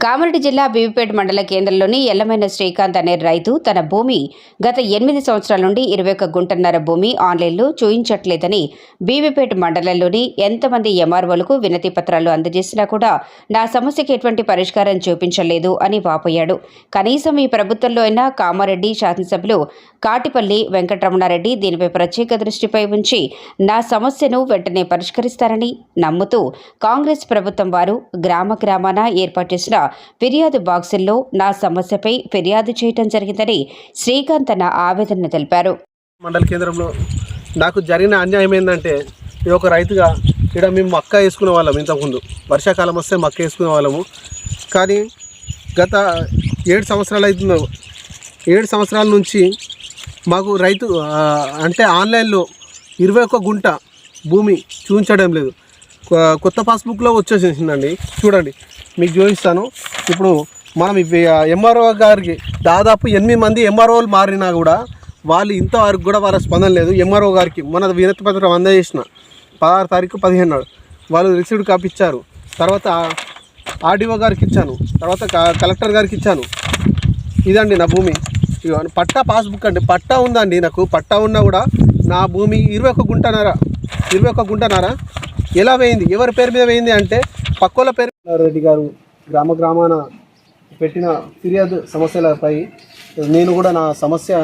కామారెడ్డి జిల్లా బీబీపేట మండల కేంద్రంలోని ఎల్లమైన శ్రీకాంత్ అనే రైతు తన భూమి గత ఎనిమిది సంవత్సరాల నుండి ఇరవై ఒక్క గుంటన్నర భూమి ఆన్లైన్లో చూయించట్లేదని బీబీపేట మండలంలోని ఎంతమంది ఎంఆర్ఓలకు వినతి పత్రాలు అందజేసినా కూడా నా సమస్యకి ఎటువంటి పరిష్కారం చూపించలేదు అని వాపోయాడు. కనీసం ఈ ప్రభుత్వంలో అయినా కామారెడ్డి శాసనసభ్యులు కాటిపల్లి వెంకటరమణారెడ్డి దీనిపై ప్రత్యేక దృష్టిపై ఉంచి నా సమస్యను వెంటనే పరిష్కరిస్తారని నమ్ముతూ కాంగ్రెస్ ప్రభుత్వం వారు గ్రామ గ్రామాన ఏర్పాటు చేసిన ఫిర్యాదు బాక్సుల్లో నా సమస్యపై ఫిర్యాదు చేయటం జరిగిందని శ్రీకాంత్ తన ఆవేదన తెలిపారు. మండల కేంద్రంలో నాకు జరిగిన అన్యాయం ఏంటంటే ఈ ఒక రైతుగా ఇక్కడ మేము మక్క వేసుకునే వాళ్ళం ఇంతకుముందు. వర్షాకాలం వస్తే మక్క వేసుకునే వాళ్ళము. కానీ గత ఏడు సంవత్సరాలు అవుతుంది ఏడు సంవత్సరాల నుంచి మాకు రైతు అంటే ఆన్లైన్లో ఇరవై ఒక్క గుంట భూమి చూపించడం లేదు. కొత్త పాస్బుక్లో వచ్చేసేసిందండి. చూడండి మీకు చూపిస్తాను. ఇప్పుడు మనం ఎంఆర్ఓ గారికి దాదాపు ఎనిమిది మంది ఎంఆర్ఓలు మారినా కూడా వాళ్ళు ఇంతవరకు కూడా వాళ్ళ స్పందన లేదు. ఎంఆర్ఓ గారికి మన వినతి పత్రం అందజేసిన పదహారు తారీఖు పదిహేను నాడు వాళ్ళు రిసీవ్డ్ కాపీ ఇచ్చారు. తర్వాత ఆర్డీఓ గారికి ఇచ్చాను. తర్వాత క- కలెక్టర్ గారికి ఇచ్చాను. ఇదండి నా భూమి. పట్టా పాస్బుక్ అండి. పట్టా ఉందండి నాకు. పట్టా ఉన్నా కూడా నా భూమి ఇరవై ఒక గుంటనారా ఇరవై ఒక గుంటనారా ఎలా వేయింది? ఎవరి పేరు మీద వేయింది అంటే పక్కోళ్ళ పేరు రెడ్డి గారు గ్రామ గ్రామాన పెట్టిన ఫిర్యాదు సమస్యలపై నేను కూడా నా సమస్య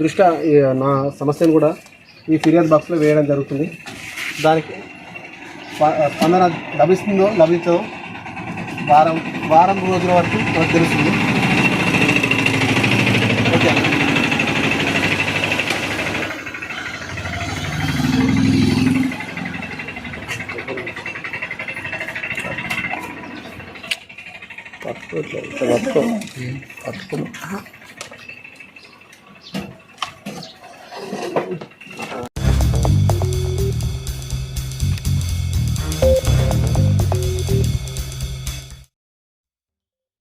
దృష్ట్యా నా సమస్యను కూడా ఈ ఫిర్యాదు బాక్స్లో వేయడం జరుగుతుంది. దానికి స్పందన లభిస్తుందో లభించదో వారం వారం రోజుల వరకు మనకు తెలుస్తుంది. ఓకే. పట్టుకోవట్లేదు పట్టుకో పట్టుకో